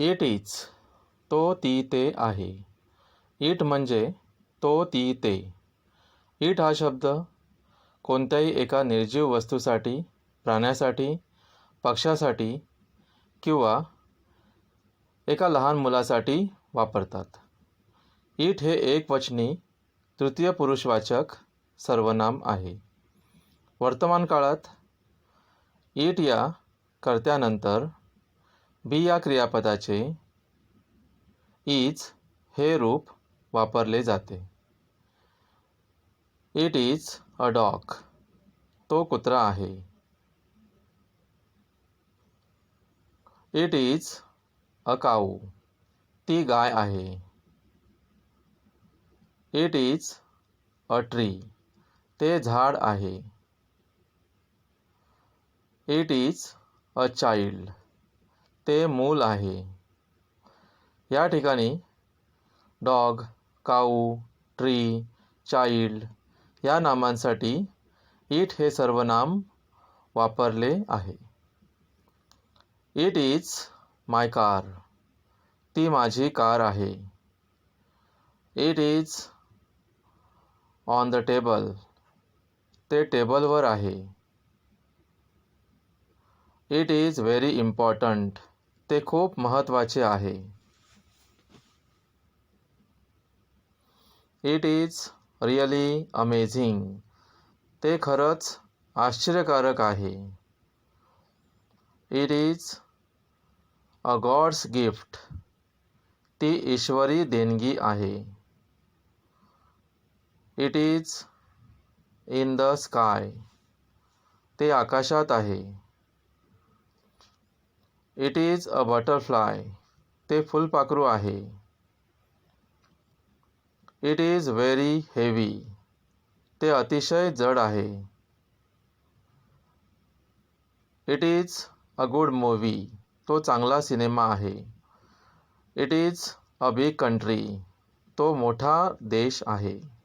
It is तो ती ते आहे. इट म्हणजे तो ती ते. इट हा शब्द कोणत्याही एका निर्जीव वस्तूसाठी प्राण्यासाठी पक्षासाठी किंवा एका लहान मुलासाठी वापरतात. इट हे एकवचनी तृतीय पुरुषवाचक सर्वनाम आहे. वर्तमान काळात इट या कर्त्यानंतर बी या क्रियापदाचे इज हे रूप वापरले जाते. इट इज अ डॉग तो कुत्रा आहे. इट इज अ काऊ ती गाय आहे. इट इज अ ट्री ते झाड आहे. इट इज अ चाइल्ड ते मूल आहे. या ठिकाणी डॉग काऊ ट्री चाइल्ड या नामांसाठी इट हे सर्वनाम वापरले आहे. इट इज माय कार ती माझी कार आहे. It is on the table ते टेबलवर आहे. इट इज व्हेरी इम्पॉर्टंट ते खूप महत्त्वाचे आहे. इट इज रिअली अमेझिंग ते खरंच आश्चर्यकारक आहे. It is a God's gift ती ईश्वरी देणगी आहे. It is in the sky ते आकाशात आहे. इट इज अ बटरफ्लाय ते फुलपाखरू आहे. इट इज व्हेरी हेवी ते अतिशय जड आहे. It is a good movie तो चांगला सिनेमा आहे. It is a big country तो मोठा देश आहे.